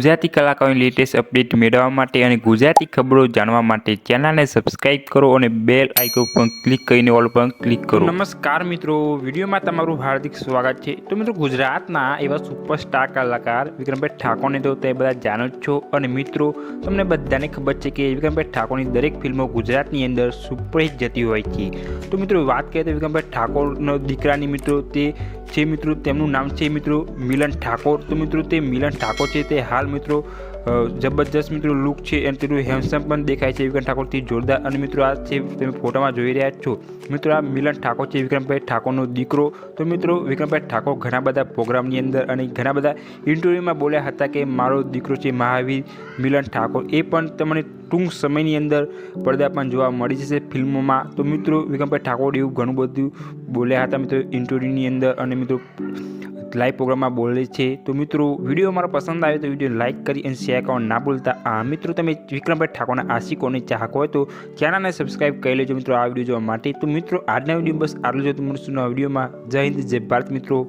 ગુજરાતી કલાકારોની latest update મેળવવા માટે અને ગુજરાતી ખબરો જાણવા માટે ચેનલને સબસ્ક્રાઇબ કરો અને બેલ આઇકોન પર ક્લિક કરીને ઓલ પર ક્લિક કરો. નમસ્કાર મિત્રો, વિડીયોમાં તમારું હાર્દિક સ્વાગત છે. તો મિત્રો, ગુજરાતના એવા સુપરસ્ટાર કલાકાર વિક્રમભાઈ ઠાકોરને તો તે બધા જાણો છો. અને મિત્રો, તમને બધાને ખબર છે કે વિક્રમભાઈ ઠાકોરની દરેક ફિલ્મો ગુજરાતની અંદર સુપરહિટ જતી હોય છે. તો મિત્રો, વાત કરીએ તો વિક્રમભાઈ ઠાકોરનો દીકરાની મિત્રો, તે છે મિત્રો, તેમનું નામ છે મિત્રો મિલન ઠાકોર. તો મિત્રો, તે મિલન ઠાકોર છે તે હાલ મિત્રો જબરજસ્ત મિત્રો લુક છે અને તેનું હેન્ડસમ પણ દેખાય છે વિક્રમ ઠાકોરથી જોરદાર. અને મિત્રો, આ છે તમે ફોટામાં જોઈ રહ્યા છો. મિત્રો, આ મિલન ઠાકોર છે વિક્રમભાઈ ઠાકોરનો દીકરો. તો મિત્રો, વિક્રમભાઈ ઠાકોર ઘણા બધા પ્રોગ્રામની અંદર અને ઘણા બધા ઇન્ટરવ્યૂમાં બોલ્યા હતા કે મારો દીકરો છે મહાવીર મિલન ઠાકોર. એ પણ તમને ટૂંક સમયની અંદર પડદા પણ જોવા મળી જશે ફિલ્મોમાં. તો મિત્રો, વિક્રમભાઈ ઠાકોર એવું ઘણું બધું બોલ્યા હતા મિત્રો ઇન્ટરવ્યૂની અંદર. અને મિત્રો લાઈવ પ્રોગ્રામમાં બોલે છે. તો મિત્રો, વીડિયો મારો પસંદ આવે તો વીડિયો લાઇક કરી અને શેર કરવાનું ના ભૂલતા. આ મિત્રો, તમે વિક્રમભાઈ ઠાકોરના આશિકોને ચાહક હોય તો ચેનલને સબસ્ક્રાઇબ કરી લેજો મિત્રો આ વીડિયો જોવા માટે. તો મિત્રો, આજના વીડિયો બસ આટલું જ નવા વિડીયોમાં. જય હિન્દ, જય ભારત મિત્રો.